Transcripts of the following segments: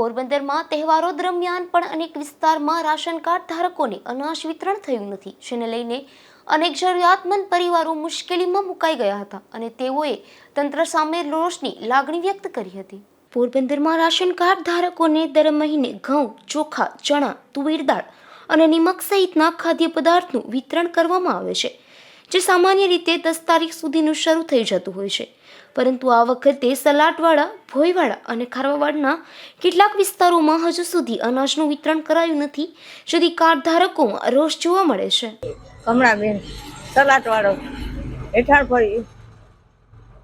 પોરબંદરમાં તહેવારો દરમિયાન પણ અનેક વિસ્તારમાં રાશન કાર્ડ ધારકોને અનાજ વિતરણ થયું નથી. જેને લઈને અનેક જરૂરિયાતમંદ પરિવારો મુશ્કેલીમાં મુકાઈ ગયા હતા અને તેઓએ તંત્ર સામે રોષની લાગણી વ્યક્ત કરી હતી. પોરબંદરમાં રાશન કાર્ડ ધારકોને દર મહિને ઘઉં, ચોખા, ચણા, તુવેર દાળ અને નિમક સહિતના ખાદ્ય પદાર્થનું વિતરણ કરવામાં આવે છે, જે સામાન્ય રીતે દસ તારીખ સુધીનું શરૂ થઈ જતું હોય છે. પરંતુ આ વખતે સલાટવાડા ભોયવાડા અને ખારવાવાડના કેટલાક વિસ્તારોમાં હજુ સુધી અનાજનું વિતરણ કરાયું નથી જેથી કાર્ડ ધારકોમાં રોષ જોવા મળે છે. હમણાં બેન સલાટવાળો હેઠાણ ફરી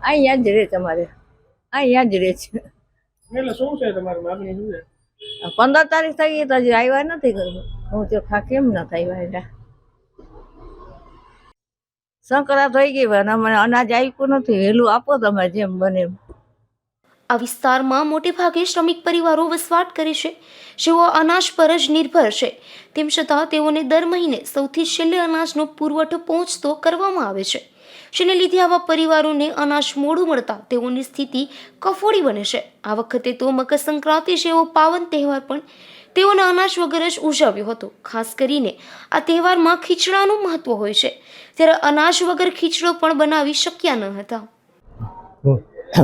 અહીંયા જ રહે તમારે. અહીંયા જ રહે છે. એટલે શું છે તમારી માગણી શું છે? પંદર તારીખ થઈ ગઈ તો હજી આવ્યા નથી હું તો ખા કેમ ન આવ્યા એટલે સંકરા થઈ ગઈ અને અમને અનાજ આપ્યું નથી વહેલું આપો તમે જેમ બને આ વિસ્તારમાં મોટે ભાગે શ્રમિક પરિવારો વસવાટ કરે છે. જેઓ અનાજ પર જ નિર્ભર છે. તેમ છતાં તેઓને દર મહિને સૌથી છેલ્લે અનાજનો પુરવઠો પહોંચતો કરવામાં આવે છે. જેને લીધે આવા પરિવારોને અનાજ મોડું મળતા તેઓની સ્થિતિ કફોડી બને છે. આ વખતે તો મકર સંક્રાંતિ જેવો પાવન તહેવાર પણ તેઓને અનાજ વગર જ ઉજવ્યું હતું. ખાસ કરીને આ તહેવારમાં ખીચડાનું મહત્વ હોય છે. ત્યારે અનાજ વગર ખીચડો પણ બનાવી શક્યા ન હતા.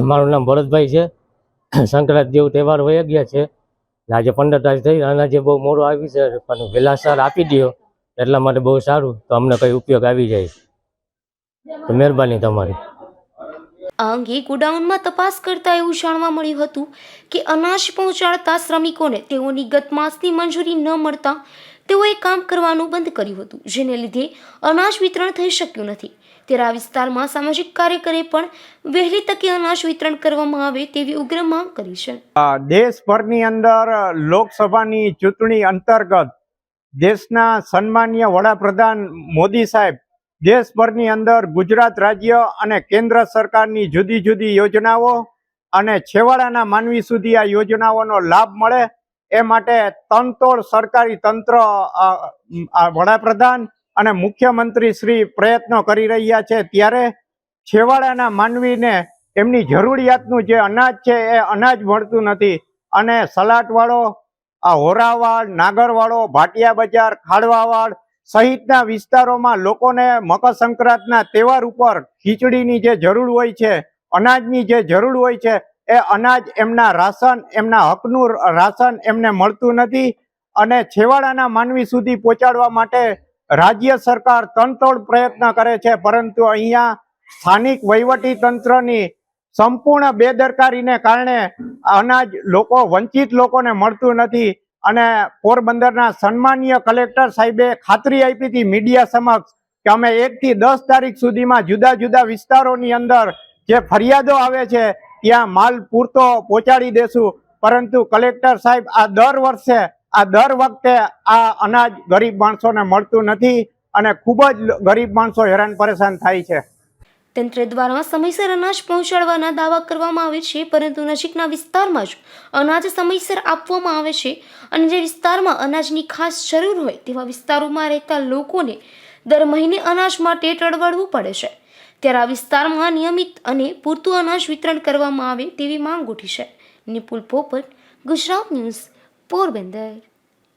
મારું નામ ભરતભાઈ છે. સંક્રાંત જેવો તહેવાર વહી ગયા છે. આજે પંદર તારીખ થઈ. અનાજે બહુ મોડું આવી છે, પણ વહેલા સર આપી દો એટલા માટે બહુ સારું. તો અમને કંઈ ઉપયોગ આવી જાય. તો મહેરબાની તમારી. આ અંગે ગોડાઉનમાં તપાસ કરતા એવું જાણવા મળ્યું હતું કે અનાજ પહોંચાડતા શ્રમિકોને તેઓની ગત માસની મંજૂરી ન મળતા તેઓએ કામ કરવાનું બંધ કર્યું હતું, જેને લીધે અનાજ વિતરણ થઈ શક્યું નથી. ત્યારે આ વિસ્તારમાં સામાજિક કાર્યકરે પણ વહેલી તકે અનાજ વિતરણ કરવામાં આવે તેવી ઉગ્ર માંગ કરી છે. દેશભરની અંદર લોકસભાની ચૂંટણી અંતર્ગત દેશના સન્માનીય વડાપ્રધાન મોદી સાહેબ દેશભરની અંદર ગુજરાત રાજ્ય અને કેન્દ્ર સરકારની જુદી જુદી યોજનાઓ અને છેવાડાના માનવી સુધી આ યોજનાઓનો લાભ મળે, એ માટે તનતોડ સરકારી તંત્ર વડાપ્રધાન અને મુખ્યમંત્રી શ્રી પ્રયત્નો કરી રહ્યા છે. ત્યારે છેવાડાના માનવીને એમની જરૂરિયાતનું જે અનાજ છે, એ અનાજ મળતું નથી. અને સલાટવાળો આ હોરાવાડ નાગરવાળો, ભાટિયા બજાર ખાડવાવાડ સહિતના વિસ્તારોમાં લોકોને મકર સંક્રાંતના તહેવાર ઉપર ખીચડીની જે જરૂર હોય છે, અનાજની જે જરૂર હોય છે, એ અનાજ એમના રાશન, એમના હકનું રાશન એમને મળતું નથી અને છેવાડાના માનવી સુધી પહોંચાડવા માટે રાજ્ય સરકાર તનતોડ પ્રયત્ન કરે છે, પરંતુ અહીંયા સ્થાનિક વહીવટી તંત્રની સંપૂર્ણ બેદરકારીને કારણે અનાજ લોકો, વંચિત લોકોને મળતું નથી. અને પોરબંદરના સન્માનીય કલેક્ટર સાહેબે ખાતરી આપી હતી મીડિયા સમક્ષ કે અમે એકથી દસ તારીખ સુધીમાં જુદા જુદા વિસ્તારોની અંદર જે ફરિયાદો આવે છે, ત્યાં માલ પૂરતો પહોંચાડી દેશું. પરંતુ કલેક્ટર સાહેબ, આ દર વર્ષે, આ દર વખતે આ અનાજ ગરીબ માણસોને મળતું નથી અને ખૂબ જ ગરીબ માણસો હેરાન પરેશાન થાય છે. તંત્ર દ્વારા સમયસર અનાજ પહોંચાડવાના દાવા કરવામાં આવે છે, પરંતુ નજીકના વિસ્તારમાં જ અનાજ સમયસર આપવામાં આવે છે અને જે વિસ્તારમાં અનાજની ખાસ જરૂર હોય તેવા વિસ્તારોમાં રહેતા લોકોને દર મહિને અનાજ માટે ટળવળવું પડે છે. ત્યારે આ વિસ્તારમાં નિયમિત અને પૂરતું અનાજ વિતરણ કરવામાં આવે તેવી માંગ ઉઠી છે. નિપુલ પોપટ, ગુજરાત ન્યૂઝ, પોરબંદર.